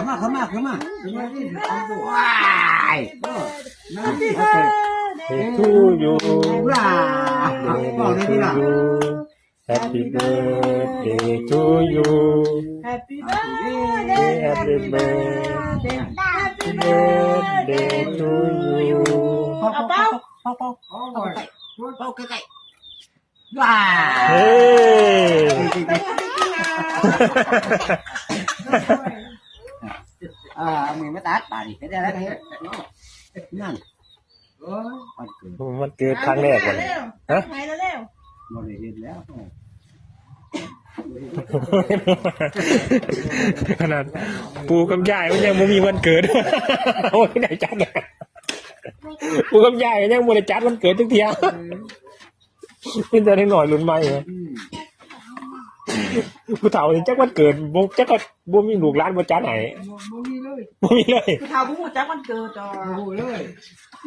come à come à come à. Why? Happy birthday to you. Happy birthday to you. Happy birthday, happy birthday, happy birthday to you. Bao bao, Hey. อ่ามือมาตัดป่าดิได้แล้วนั่นเออมันเกิดมันเกิดครั้งแรกวันนี้ฮะไปแล้วเร็วบริเวณแล้วขนาดปูกับยายมันยังไม่มีวันเกิดโอ้ยไหนจัดอะปูกับยายยังไม่ได้จัดวันเกิดทุกเทียนี่จะได้หน่อยลุ้นไหมเหรอ ผู้เฒ่านี่จักวันเกิดบ่จักก็บ่มีลูกหลานบ่จัดให้บ่มีเลยบ่มีเลยคือเท้าผู้หูจักวันเกิดจอโอ้เลย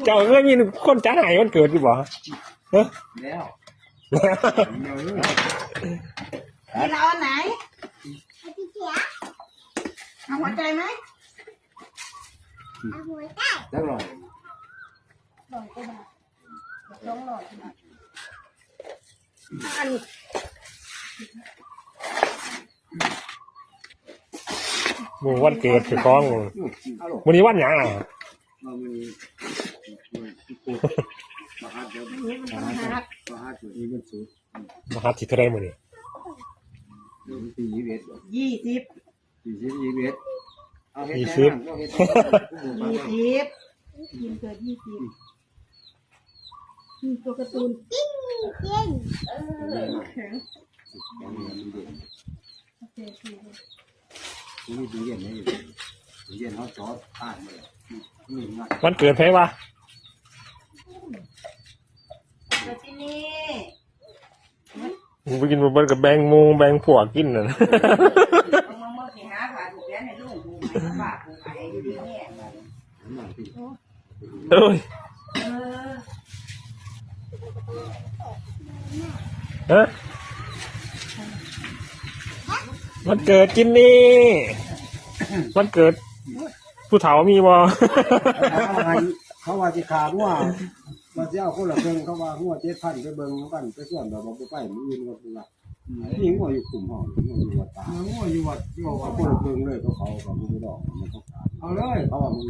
เจ้าเคยมีคนจัดให้วันเกิดอยู่บ่เฮ้ยแล้วเดี๋ยวเลยกินเอาอันไหนเอาหัวใจไหมจักหน่อยลองหน่อยอันห มู่วันเกิดคือของเอาลูกมื้อนี้วันหยังอะมามีมาหัดเดี๋ยวมาหัดมาหัดอยู่นี่มันสุดมหัสสิเท่าใดมื้อนี้เดี๋ยวตียี่สิบเอ็ดยี่สิบสี่สิบยี่สิบเอ็ดเอาเฮ็ดยี่แค่สิบนั้นเอาเฮ็ดยี่สิบกินเกิดยี่สิบตัวการ์ตูนเออแข็งโอเคโอเค นี่ดูเย็นนี่ดูเย็นเขาจอดผ่านเลยนี่มันวันเกิดไผวะเกิดที่นี่มึงไปกินบ่กับแบ่งหมู่แบ่งพวกกินน่ะเอามาเมื่อกี้หาผ่าถูกแล้วในลูกผูไหนฝากผูไหนอยู่ดีเนี่ยมันติดเอ้ยเออ ฮะ วันเกิดกินนี่ วันเกิด ผู้เฒ่ามีบ่ เขาว่าจะขาดว่าว่าจะเอาคนละเบิ่งเขาว่าหัวเจ็ดพันไปเบิ่งกันไปส่วนแบบว่าไปมืออื่นก็คือว่านี่หัวอยู่กลุ่มห้องหัวอยู่วัดตาหัวอยู่วัดอยู่ว่าคนละเบิ่งเลยเขาเขากับมือดอกมันเขาขาดเอาเลย เขาว่ามึง